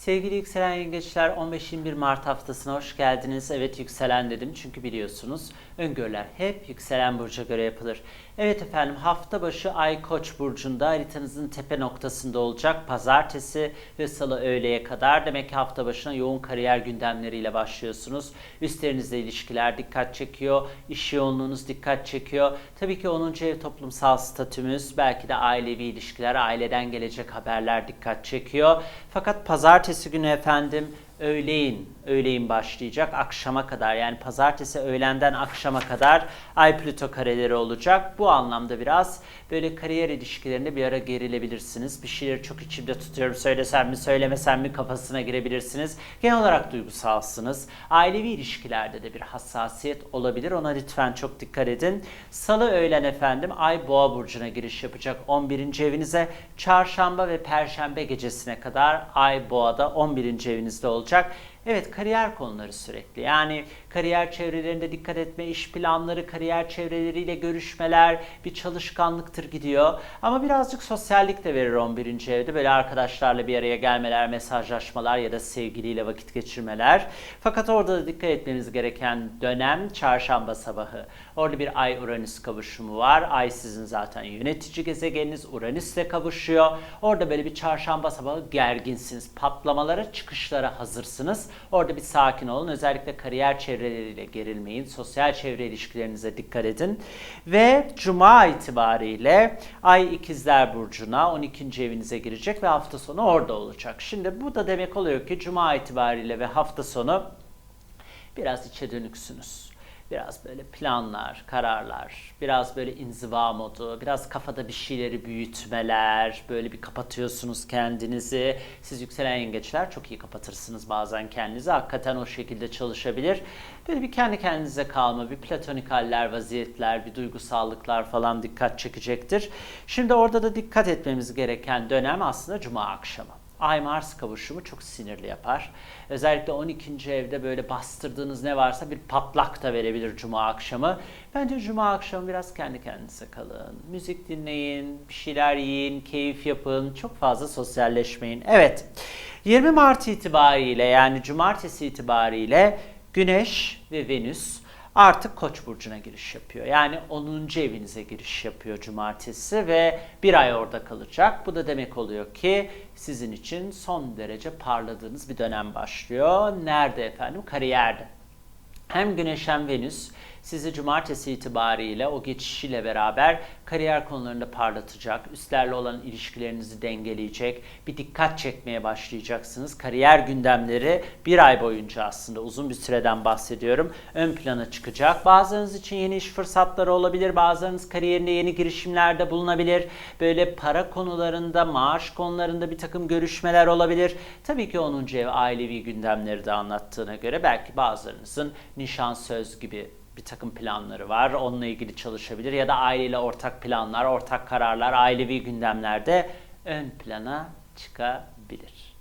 Sevgili yükselen yengeçler 15-21 Mart haftasına hoş geldiniz. Evet yükselen dedim çünkü biliyorsunuz öngörüler hep yükselen burca göre yapılır. Evet efendim hafta başı Ay Koç burcunda haritanızın tepe noktasında olacak pazartesi ve salı öğleye kadar. Demek ki hafta başına yoğun kariyer gündemleriyle başlıyorsunuz. Üstlerinizle ilişkiler dikkat çekiyor, iş yoğunluğunuz dikkat çekiyor. Tabii ki 10. ev toplumsal statümüz, belki de ailevi ilişkiler, aileden gelecek haberler dikkat çekiyor. Fakat pazartesi günü efendim öğleyin, öğleyin başlayacak akşama kadar yani pazartesi öğlenden akşama kadar Ay Plüto kareleri olacak. Bu anlamda biraz böyle kariyer ilişkilerinde bir ara gerilebilirsiniz. Bir şeyleri çok içimde tutuyorum söylesem mi söylemesem mi kafasına girebilirsiniz. Genel olarak duygusalsınız. Ailevi ilişkilerde de bir hassasiyet olabilir. Ona lütfen çok dikkat edin. Salı öğlen efendim Ay Boğa burcuna giriş yapacak 11. evinize. Çarşamba ve Perşembe gecesine kadar Ay Boğa'da 11. evinizde olacak. Evet kariyer konuları sürekli. Yani kariyer çevrelerinde dikkat etme, iş planları, kariyer çevreleriyle görüşmeler, bir çalışkanlıktır gidiyor. Ama birazcık sosyallik de verir 11. evde. Böyle arkadaşlarla bir araya gelmeler, mesajlaşmalar ya da sevgiliyle vakit geçirmeler. Fakat orada da dikkat etmeniz gereken dönem çarşamba sabahı. Orada bir Ay Uranüs kavuşumu var. Ay sizin zaten yönetici gezegeniniz Uranüs'le kavuşuyor. Orada böyle bir çarşamba sabahı gerginsiniz. Patlamalara, çıkışlara hazırsınız. Orada bir sakin olun. Özellikle kariyer çevreleriyle gerilmeyin. Sosyal çevre ilişkilerinize dikkat edin. Ve Cuma itibariyle Ay İkizler Burcu'na 12. evinize girecek ve hafta sonu orada olacak. Şimdi bu da demek oluyor ki Cuma itibariyle ve hafta sonu biraz içe dönüksünüz. Biraz böyle planlar, kararlar, biraz böyle inziva modu, biraz kafada bir şeyleri büyütmeler, böyle bir kapatıyorsunuz kendinizi. Siz yükselen yengeçler çok iyi kapatırsınız bazen kendinizi. Hakikaten o şekilde çalışabilir. Böyle bir kendi kendinize kalma, bir platonik haller, vaziyetler, bir duygusallıklar falan dikkat çekecektir. Şimdi orada da dikkat etmemiz gereken dönem aslında Cuma akşamı. Ay Mars kavuşumu çok sinirli yapar. Özellikle 12. evde böyle bastırdığınız ne varsa bir patlak da verebilir cuma akşamı. Bence cuma akşamı biraz kendi kendinize kalın. Müzik dinleyin, bir şeyler yiyin, keyif yapın. Çok fazla sosyalleşmeyin. Evet. 20 Mart itibariyle yani cumartesi itibariyle Güneş ve Venüs artık Koç burcuna giriş yapıyor. Yani 10. evinize giriş yapıyor cumartesi ve bir ay orada kalacak. Bu da demek oluyor ki sizin için son derece parladığınız bir dönem başlıyor. Nerede efendim? Kariyerde. Hem Güneş hem Venüs sizi cumartesi itibariyle o geçişiyle beraber kariyer konularında parlatacak, üstlerle olan ilişkilerinizi dengeleyecek, bir dikkat çekmeye başlayacaksınız. Kariyer gündemleri bir ay boyunca aslında uzun bir süreden bahsediyorum. Ön plana çıkacak. Bazılarınız için yeni iş fırsatları olabilir, bazılarınız kariyerinde yeni girişimlerde bulunabilir. Böyle para konularında, maaş konularında bir takım görüşmeler olabilir. Tabii ki 10. ev ailevi gündemleri de anlattığına göre belki bazılarınızın nişan söz gibi bir takım planları var. Onunla ilgili çalışabilir ya da aileyle ortak planlar, ortak kararlar, ailevi gündemlerde ön plana çıkabilir.